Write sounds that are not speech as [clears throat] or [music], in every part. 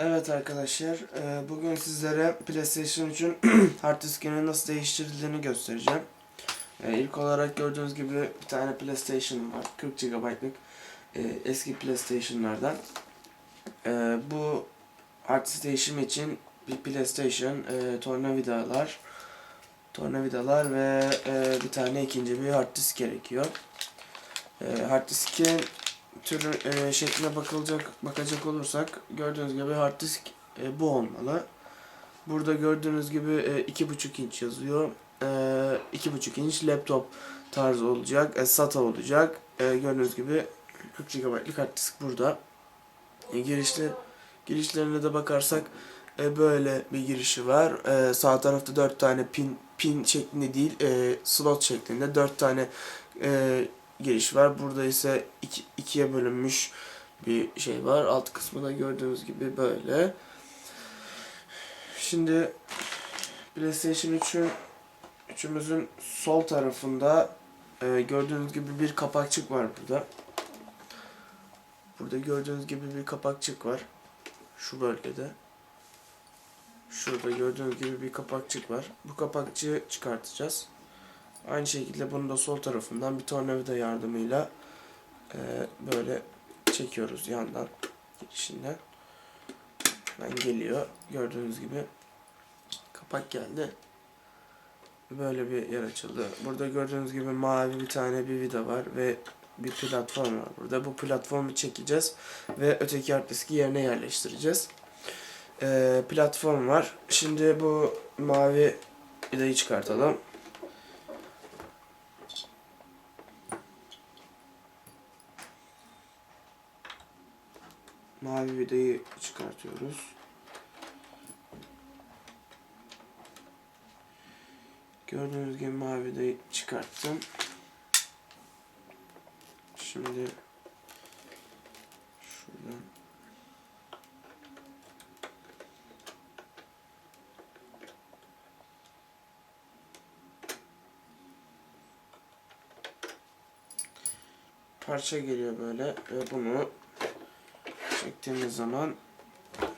Evet arkadaşlar, e, bugün sizlere PlayStation 3'ün [clears throat] hard diskini nasıl değiştirildiğini göstereceğim. E, İlk olarak gördüğünüz gibi bir tane PlayStation var, 40 GB'lık e, eski PlayStation'lardan. Bu hard disk değişimi için bir PlayStation, tornavidalar, tornavidalar ve bir tane ikinci bir hard disk gerekiyor. Hard diskin türü e, şekline bakılacak bakacak olursak gördüğünüz gibi hard disk e, bu olmalı. Burada gördüğünüz gibi e, iki buçuk inç yazıyor. E, iki buçuk inç laptop tarzı olacak. E, SATA olacak. E, gördüğünüz gibi 40 GB'lık hard disk burada. E, girişli girişlerine de bakarsak e, böyle bir girişi var. E, sağ tarafta 4 tane pin pin şeklinde değil, e, slot şeklinde 4 tane e, giriş var. Burada ise iki, ikiye bölünmüş bir şey var. Alt kısmı da gördüğünüz gibi böyle. Şimdi PlayStation 3'ün üçümüzün sol tarafında e, gördüğünüz gibi bir kapakçık var burada. Burada gördüğünüz gibi bir kapakçık var. Şu bölgede. Şurada gördüğünüz gibi bir kapakçık var. Bu kapakçığı çıkartacağız. Aynı şekilde bunu da sol tarafından bir tornavida yardımıyla e, böyle çekiyoruz yandan girişinden. Hemen geliyor. Gördüğünüz gibi kapak geldi. Böyle bir yer açıldı. Burada gördüğünüz gibi mavi bir tane bir vida var ve bir platform var burada. Bu platformu çekeceğiz ve öteki hard diski yerine yerleştireceğiz. E, platform var. Şimdi bu mavi vidayı çıkartalım. Mavi vidayı çıkartıyoruz. Gördüğünüz gibi mavi vidayı çıkarttım. Şimdi şuradan parça geliyor böyle ve bunu çektiğimiz zaman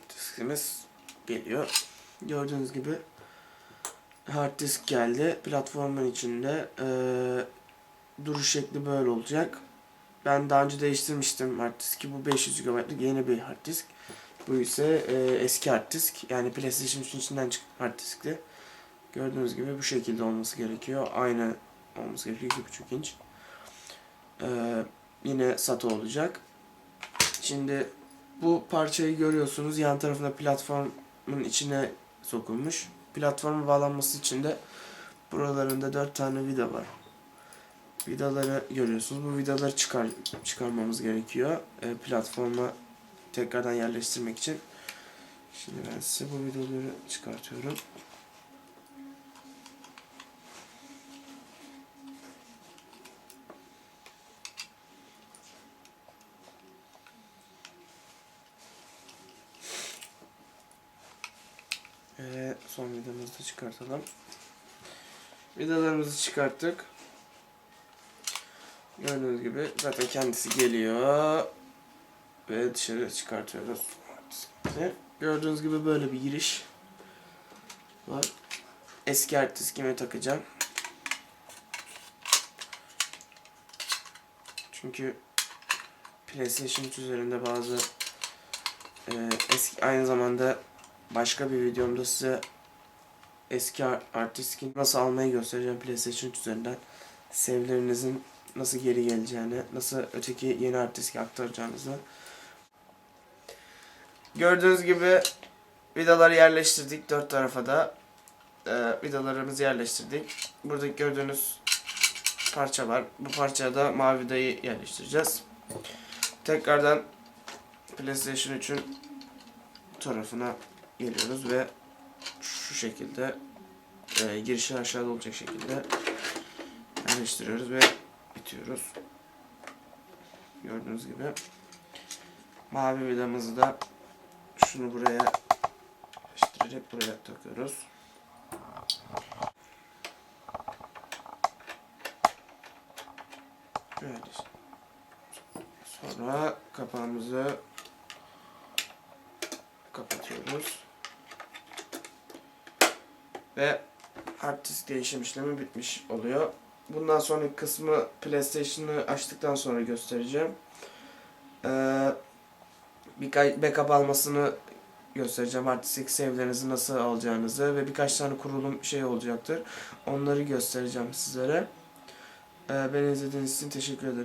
diskimiz geliyor. Gördüğünüz gibi hard disk geldi. Platformun içinde ee, duruş şekli böyle olacak. Ben daha önce değiştirmiştim hard diski. Bu 500 GB'lık yeni bir hard disk. Bu ise e, eski hard disk. Yani PlayStation 3'ün içinden çıkan hard diskti. Gördüğünüz gibi bu şekilde olması gerekiyor. Aynı olması gerekiyor. 2.5 inç. Ee, yine SATA olacak. Şimdi bu parçayı görüyorsunuz. Yan tarafında platformun içine sokulmuş. Platformun bağlanması için de buralarında 4 tane vida var. Vidaları görüyorsunuz. Bu vidaları çıkar çıkarmamız gerekiyor. E, platforma tekrardan yerleştirmek için. Şimdi ben size bu vidaları çıkartıyorum. Son vidamızı da çıkartalım. Vidalarımızı çıkarttık. Gördüğünüz gibi zaten kendisi geliyor. Ve dışarı çıkartıyoruz. Gördüğünüz gibi böyle bir giriş var. Eski hard diskime takacağım. Çünkü PlayStation 3 üzerinde bazı e, eski aynı zamanda başka bir videomda size eski diskin nasıl almayı göstereceğim PlayStation 3 üzerinden. Save'lerinizin nasıl geri geleceğini, nasıl öteki yeni diske aktaracağınızı. Gördüğünüz gibi vidaları yerleştirdik dört tarafa da. Ee, vidalarımızı yerleştirdik. Burada gördüğünüz parça var. Bu parçaya da mavi vidayı yerleştireceğiz. Tekrardan PlayStation 3'ün tarafına geliyoruz ve şu şekilde e, girişi aşağıda olacak şekilde yerleştiriyoruz ve bitiyoruz. Gördüğünüz gibi mavi vidamızı da şunu buraya yerleştirerek buraya takıyoruz. Böyle. Sonra kapağımızı kapatıyoruz. Ve hard disk değişim işlemi bitmiş oluyor. Bundan sonraki kısmı PlayStation'ı açtıktan sonra göstereceğim. Ee, birkaç backup almasını göstereceğim. Hard disk save'lerinizi nasıl alacağınızı ve birkaç tane kurulum şey olacaktır. Onları göstereceğim sizlere. Ee, beni izlediğiniz için teşekkür ederim.